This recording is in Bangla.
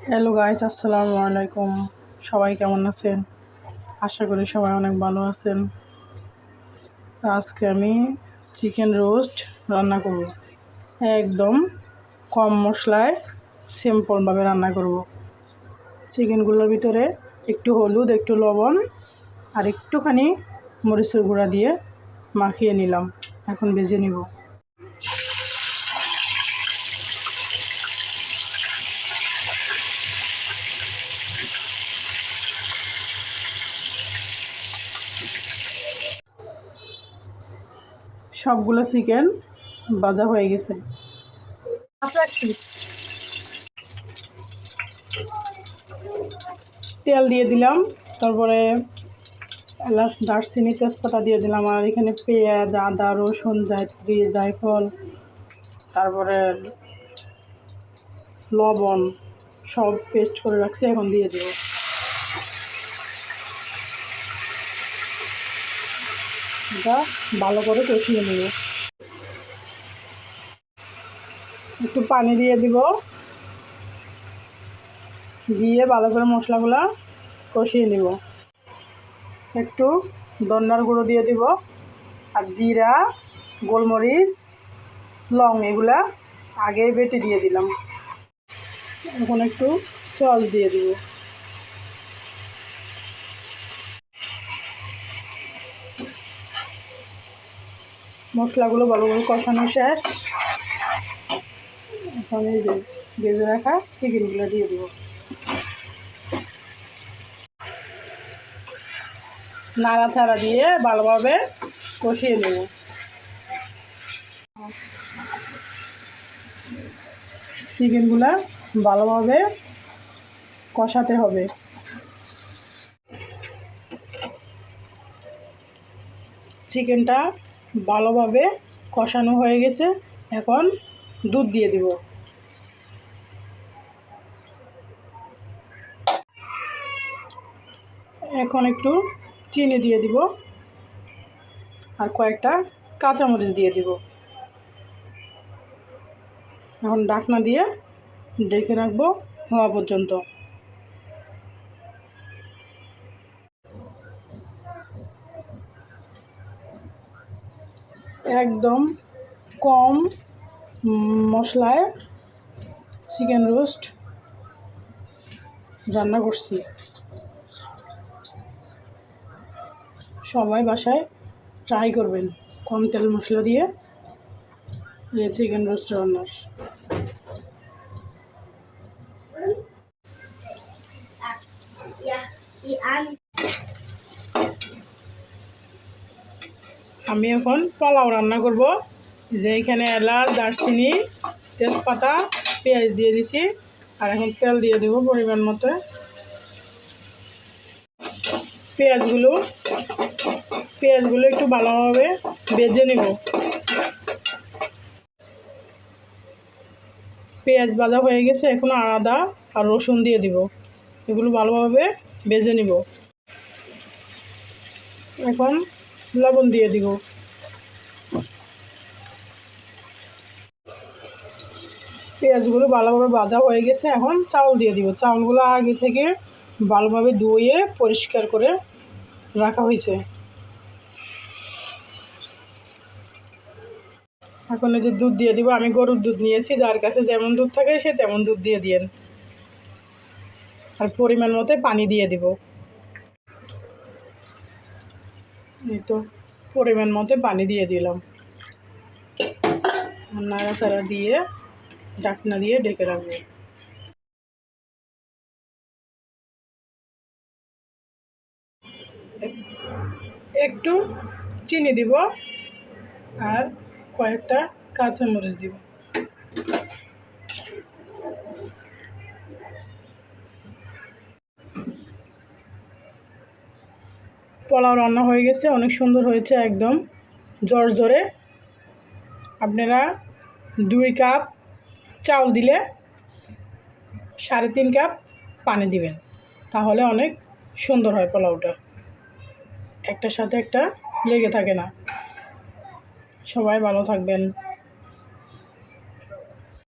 হ্যালো গাইস আসসালামু আলাইকুম। সবাই কেমন আছেন? আশা করি সবাই অনেক ভালো আছেন। আজকে আমি চিকেন রোস্ট রান্না করব। একদম কম মশলায় সিম্পলভাবে রান্না করব। চিকেনগুলোর ভিতরে একটু হলুদ, একটু লবণ আর একটুখানি মরিচের গুঁড়া দিয়ে মাখিয়ে নিলাম। এখন ভেজে নিব। সবগুলো চিকেন ভাজা হয়ে গেছে। তেল দিয়ে দিলাম তারপরে এলাচ দারচিনি তেজপাতা দিয়ে দিলাম আর এখানে পেঁয়াজ আদা রসুন জায়ত্রী জায়ফল তারপরে লবণ সব পেস্ট করে রাখছি এখন দিয়ে দেবো। এটা ভালো করে কষিয়ে নেব। একটু পানি দিয়ে দিব। দিয়ে ভালো করে মশলাগুলো কষিয়ে নিব। একটু দন্নার গুঁড়ো দিয়ে দিব আর জিরা, গোলমরিচ, লং এগুলা আগে বেটে দিয়ে দিলাম। এখন একটু সস দিয়ে দিব। মশলাগুলো ভালো করে কষানো শেষ। এখন এই যে ভেজে রাখা চিকেনগুলো দিয়ে দেবো। নাড়াচাড়া দিয়ে ভালোভাবে কষিয়ে নেব। চিকেনগুলো ভালোভাবে কষাতে হবে। চিকেনটা ভালোভাবে কষানো হয়ে গেছে। এখন দুধ দিয়ে দিব। এখন একটু চিনি দিয়ে দিব আর কয়েকটা কাঁচামরিচ দিয়ে দিব। এখন ডাকনা দিয়ে ডেকে রাখব হওয়া পর্যন্ত। একদম কম মশলায় চিকেন রোস্ট রান্না করছি। সবাই বাসায় ট্রাই করবেন কম তেল মশলা দিয়ে চিকেন রোস্ট রান্নার। আমি এখন পোলাও রান্না করব। যে এখানে এলাচ, দারচিনি, তেজপাতা, পেঁয়াজ দিয়ে দিছি, আর এখন তেল দিয়ে দেবো পরিমাণ মতো। পেঁয়াজগুলো পেঁয়াজগুলো একটু ভালোভাবে বেজে নেব। পেঁয়াজ ভাজা হয়ে গেছে, এখন আদা আর রসুন দিয়ে দিব। এগুলো ভালোভাবে বেজে নিব। এখন লবণ দিয়ে দিব। পেঁয়াজগুলো ভালোভাবে ভাজা হয়ে গেছে, এখন চাউল দিয়ে দিব। চাউলগুলো আগে থেকে ভালোভাবে ধুয়ে পরিষ্কার করে রাখা হয়েছে। এখন যে দুধ দিয়ে দিব, আমি গরুর দুধ নিয়েছি, যার কাছে যেমন দুধ থাকে সে তেমন দুধ দিয়ে দিয়েন। আর পরিমাণ মতো পানি দিয়ে দিব। তো পরিমাণ মতো পানি দিয়ে দিলাম। নাড়া নাড়াচাড়া দিয়ে ডাকনা দিয়ে ডেকে রাখব। একটু চিনি দিব আর কয়েকটা কাঁচামরিচ দিব। পোলাও রান্না হয়ে গেছে, অনেক সুন্দর হয়েছে একদম। জ্বর জ্বরে। আপনারা দুই কাপ চাউল দিলে সাড়ে তিন কাপ পানি দিবেন, তাহলে অনেক সুন্দর হয় পোলাওটা। একটার সাথে একটা লেগে থাকে না। সবাই ভালো থাকবেন।